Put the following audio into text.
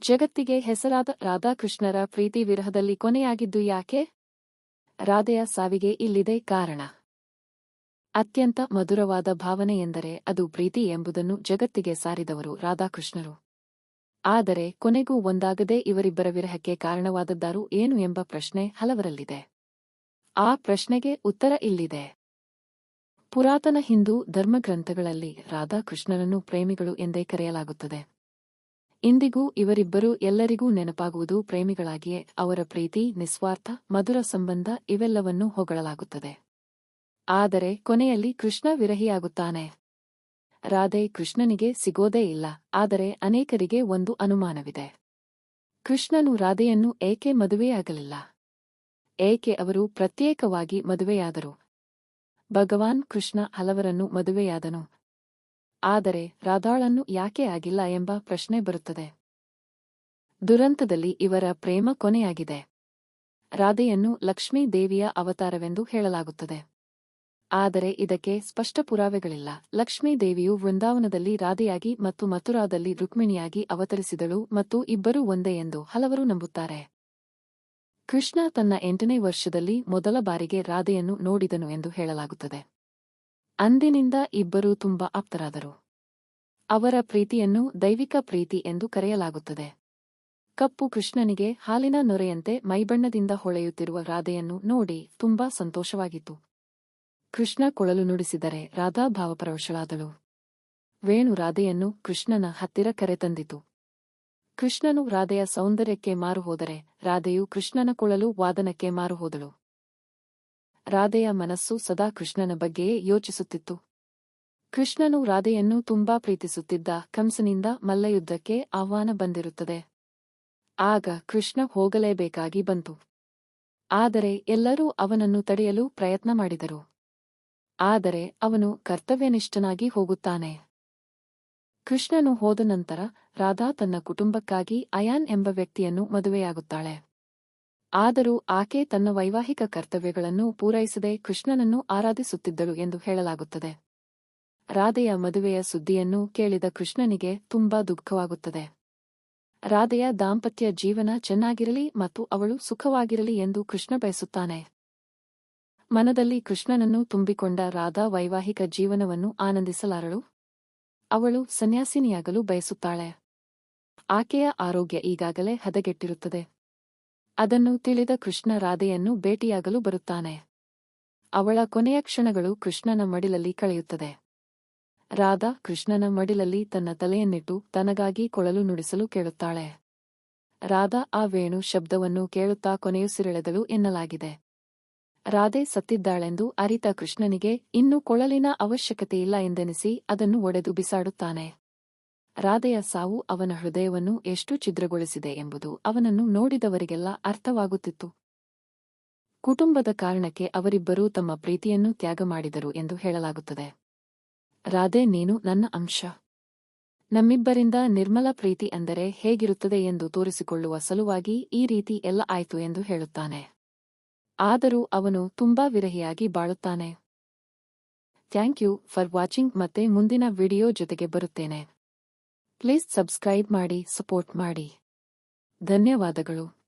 ಜಗತ್ತಿಗೆ ಹೆಸರಾದ ರಾಧಾಕೃಷ್ಣರ ಪ್ರೀತಿ ವಿರಹದಲ್ಲಿ ಕೊನೆಯಾಗಿದ್ದು ಯಾಕೆ? ರಾಧೆಯ ಸಾವಿಗೆ ಇಲ್ಲಿದೆ ಕಾರಣ. ಅತ್ಯಂತ ಮಧುರವಾದ ಭಾವನೆ ಎಂದರೆ ಅದು ಪ್ರೀತಿ ಎಂಬುದನ್ನು ಜಗತ್ತಿಗೆ ಸಾರಿದವರು ರಾಧಾಕೃಷ್ಣರು. ಆದರೆ ಕೊನೆಗೂ ಒಂದಾಗದೆ ಇವರಿಬ್ಬರ ವಿರಹಕ್ಕೆ ಕಾರಣವಾದದ್ದಾರು ಏನು ಎಂಬ ಪ್ರಶ್ನೆ ಹಲವರಲ್ಲಿದೆ. ಆ ಪ್ರಶ್ನೆಗೆ ಉತ್ತರ ಇಲ್ಲಿದೆ. ಪುರಾತನ ಹಿಂದೂ ಧರ್ಮಗ್ರಂಥಗಳಲ್ಲಿ ರಾಧಾಕೃಷ್ಣರನ್ನು ಪ್ರೇಮಿಗಳು ಎಂದೇ ಕರೆಯಲಾಗುತ್ತದೆ. ಇಂದಿಗೂ ಇವರಿಬ್ಬರು ಎಲ್ಲರಿಗೂ ನೆನಪಾಗುವುದು ಪ್ರೇಮಿಗಳಾಗಿಯೇ ಅವರ ಪ್ರೀತಿ, ನಿಸ್ವಾರ್ಥ, ಮಧುರ ಸಂಬಂಧ ಇವೆಲ್ಲವನ್ನೂ ಹೊಗಳಲಾಗುತ್ತದೆ. ಆದರೆ ಕೊನೆಯಲ್ಲಿ ಕೃಷ್ಣ ವಿರಹಿಯಾಗುತ್ತಾನೆ. ರಾಧೆ ಕೃಷ್ಣನಿಗೆ ಸಿಗೋದೇ ಇಲ್ಲ, ಆದರೆ ಅನೇಕರಿಗೆ ಒಂದು ಅನುಮಾನವಿದೆ. ಕೃಷ್ಣನು ರಾಧೆಯನ್ನು ಏಕೆ ಮದುವೆಯಾಗಲಿಲ್ಲ ಏಕೆ ಅವರು ಪ್ರತ್ಯೇಕವಾಗಿ ಮದುವೆಯಾದರು? ಭಗವಾನ್ ಕೃಷ್ಣ ಹಲವರನ್ನು ಮದುವೆಯಾದನು ಆದರೆ ರಾಧಾಳನ್ನು ಯಾಕೆ ಆಗಿಲ್ಲ ಎಂಬ ಪ್ರಶ್ನೆ ಬರುತ್ತದೆ. ದುರಂತದಲ್ಲಿ ಇವರ ಪ್ರೇಮ ಕೊನೆಯಾಗಿದೆ. ರಾಧೆಯನ್ನು ಲಕ್ಷ್ಮೀ ದೇವಿಯ ಅವತಾರವೆಂದು ಹೇಳಲಾಗುತ್ತದೆ. ಆದರೆ ಇದಕ್ಕೆ ಸ್ಪಷ್ಟ ಪುರಾವೆಗಳಿಲ್ಲ. ಲಕ್ಷ್ಮೀ ದೇವಿಯು ವೃಂದಾವನದಲ್ಲಿ ರಾಧೆಯಾಗಿ ಮತ್ತು ಮಥುರಾದಲ್ಲಿ ರುಕ್ಮಿಣಿಯಾಗಿ ಅವತರಿಸಿದಳು ಮತ್ತು ಇಬ್ಬರೂ ಒಂದೇ ಎಂದು ಹಲವರು ನಂಬುತ್ತಾರೆ. ಕೃಷ್ಣ ತನ್ನ ಎಂಟನೇ ವರ್ಷದಲ್ಲಿ ಮೊದಲ ಬಾರಿಗೆ ರಾಧೆಯನ್ನು ನೋಡಿದನು ಎಂದು ಹೇಳಲಾಗುತ್ತದೆ. ಅಂದಿನಿಂದ ಇಬ್ಬರೂ ತುಂಬಾ ಆಪ್ತರಾದರು. ಅವರ ಪ್ರೀತಿಯನ್ನು ದೈವಿಕ ಪ್ರೀತಿ ಎಂದು ಕರೆಯಲಾಗುತ್ತದೆ. ಕಪ್ಪು ಕೃಷ್ಣನಿಗೆ ಹಾಲಿನ ನೊರೆಯಂತೆ ಮೈಬಣ್ಣದಿಂದ ಹೊಳೆಯುತ್ತಿರುವ ರಾಧೆಯನ್ನು ನೋಡಿ ತುಂಬಾ ಸಂತೋಷವಾಗಿತ್ತು. ಕೃಷ್ಣ ಕೊಳಲು ನುಡಿಸಿದರೆ ರಾಧಾ ಭಾವಪರವಶಳಾದಳು. ವೇಣು ರಾಧೆಯನ್ನು ಕೃಷ್ಣನ ಹತ್ತಿರ ಕರೆತಂದಿತು ಕೃಷ್ಣನು ರಾಧೆಯ ಸೌಂದರ್ಯಕ್ಕೆ ಮಾರುಹೋದರೆ ರಾಧೆಯು ಕೃಷ್ಣನ ಕೊಳಲು ವಾದನಕ್ಕೆ ಮಾರುಹೋದಳು ರಾಧೆಯ ಮನಸ್ಸು ಸದಾ ಕೃಷ್ಣನ ಬಗ್ಗೆಯೇ ಯೋಚಿಸುತ್ತಿತ್ತು. ಕೃಷ್ಣನು ರಾಧೆಯನ್ನು ತುಂಬಾ ಪ್ರೀತಿಸುತ್ತಿದ್ದ ಕಂಸನಿಂದ ಮಲ್ಲಯುದ್ಧಕ್ಕೆ ಆಹ್ವಾನ ಬಂದಿರುತ್ತದೆ. ಆಗ ಕೃಷ್ಣ ಹೋಗಲೇಬೇಕಾಗಿ ಬಂತು. ಆದರೆ ಎಲ್ಲರೂ ಅವನನ್ನು ತಡೆಯಲು ಪ್ರಯತ್ನ ಮಾಡಿದರು. ಆದರೆ ಅವನು ಕರ್ತವ್ಯನಿಷ್ಠನಾಗಿ ಹೋಗುತ್ತಾನೆ. ಕೃಷ್ಣನು ಹೋದ ನಂತರ ರಾಧಾ ತನ್ನ ಕುಟುಂಬಕ್ಕಾಗಿ ಅಯಾನ್ ಎಂಬ ವ್ಯಕ್ತಿಯನ್ನು ಮದುವೆಯಾಗುತ್ತಾಳೆ. ಆದರೂ ಆಕೆ ತನ್ನ ವೈವಾಹಿಕ ಕರ್ತವ್ಯಗಳನ್ನು ಪೂರೈಸದೆ ಕೃಷ್ಣನನ್ನು ಆರಾಧಿಸುತ್ತಿದ್ದಳು ಎಂದು ಹೇಳಲಾಗುತ್ತದೆ. ರಾಧೆಯ ಮದುವೆಯ ಸುದ್ದಿಯನ್ನು ಕೇಳಿದ ಕೃಷ್ಣನಿಗೆ ತುಂಬಾ ದುಃಖವಾಗುತ್ತದೆ. ರಾಧೆಯ ದಾಂಪತ್ಯ ಜೀವನ ಚೆನ್ನಾಗಿರಲಿ ಮತ್ತು ಅವಳು ಸುಖವಾಗಿರಲಿ ಎಂದು ಕೃಷ್ಣ ಬಯಸುತ್ತಾನೆ. ಮನದಲ್ಲಿ ಕೃಷ್ಣನನ್ನು ತುಂಬಿಕೊಂಡ ರಾಧಾ ವೈವಾಹಿಕ ಜೀವನವನ್ನು ಆನಂದಿಸಲಾರಳು. ಅವಳು ಸನ್ಯಾಸಿನಿಯಾಗಲು ಬಯಸುತ್ತಾಳೆ. ಆಕೆಯ ಆರೋಗ್ಯ ಈಗಾಗಲೇ ಹದಗೆಟ್ಟಿರುತ್ತದೆ. ಅದನ್ನು ತಿಳಿದ ಕೃಷ್ಣ ರಾಧೆಯನ್ನು ಭೇಟಿಯಾಗಲು ಬರುತ್ತಾನೆ. ಅವಳ ಕೊನೆಯ ಕ್ಷಣಗಳು ಕೃಷ್ಣನ ಮಡಿಲಲ್ಲಿ ಕಳೆಯುತ್ತದೆ. ರಾಧಾ ಕೃಷ್ಣನ ಮಡಿಲಲ್ಲಿ ತನ್ನ ತಲೆಯನ್ನಿಟ್ಟು ತನಗಾಗಿ ಕೊಳಲು ನುಡಿಸಲು ಕೇಳುತ್ತಾಳೆ. ರಾಧಾ ಆ ವೇಣು ಶಬ್ದವನ್ನು ಕೇಳುತ್ತಾ ಕೊನೆಯುಸಿರೆಳೆದಳು ಎನ್ನಲಾಗಿದೆ. ರಾಧೆ ಸತ್ತಿದ್ದಾಳೆಂದು ಅರಿತ ಕೃಷ್ಣನಿಗೆ ಇನ್ನು ಕೊಳಲಿನ ಅವಶ್ಯಕತೆಯಿಲ್ಲ ಎಂದೆನಿಸಿ ಅದನ್ನು ಒಡೆದು ಬಿಸಾಡುತ್ತಾನೆ. ರಾಧೆಯ ಸಾವು ಅವನ ಹೃದಯವನ್ನು ಎಷ್ಟು ಛಿದ್ರಗೊಳಿಸಿದೆ ಎಂಬುದು ಅವನನ್ನು ನೋಡಿದವರಿಗೆಲ್ಲ ಅರ್ಥವಾಗುತ್ತಿತ್ತು. ಕುಟುಂಬದ ಕಾರಣಕ್ಕೆ ಅವರಿಬ್ಬರೂ ತಮ್ಮ ಪ್ರೀತಿಯನ್ನು ತ್ಯಾಗ ಮಾಡಿದರು ಎಂದು ಹೇಳಲಾಗುತ್ತದೆ. ರಾಧೆ, ನೀನು ನನ್ನ ಅಂಶ. ನಮ್ಮಿಬ್ಬರಿಂದ ನಿರ್ಮಲ ಪ್ರೀತಿ ಅಂದರೆ ಹೇಗಿರುತ್ತದೆ ಎಂದು ತೋರಿಸಿಕೊಳ್ಳುವ ಸಲುವಾಗಿ ಈ ರೀತಿ ಎಲ್ಲ ಆಯ್ತು ಎಂದು ಹೇಳುತ್ತಾನೆ. ಆದರೂ ಅವನು ತುಂಬಾ ವಿರಹಿಯಾಗಿ ಬಾಳುತ್ತಾನೆ. ಥ್ಯಾಂಕ್ ಯು ಫಾರ್ ವಾಚಿಂಗ್ ಮತ್ತೆ ಮುಂದಿನ ವಿಡಿಯೋ ಜೊತೆಗೆ ಬರುತ್ತೇನೆ. ಪ್ಲೀಸ್ ಸಬ್ಸ್ಕ್ರೈಬ್ ಮಾಡಿ ಸಪೋರ್ಟ್ ಮಾಡಿ. ಧನ್ಯವಾದಗಳು.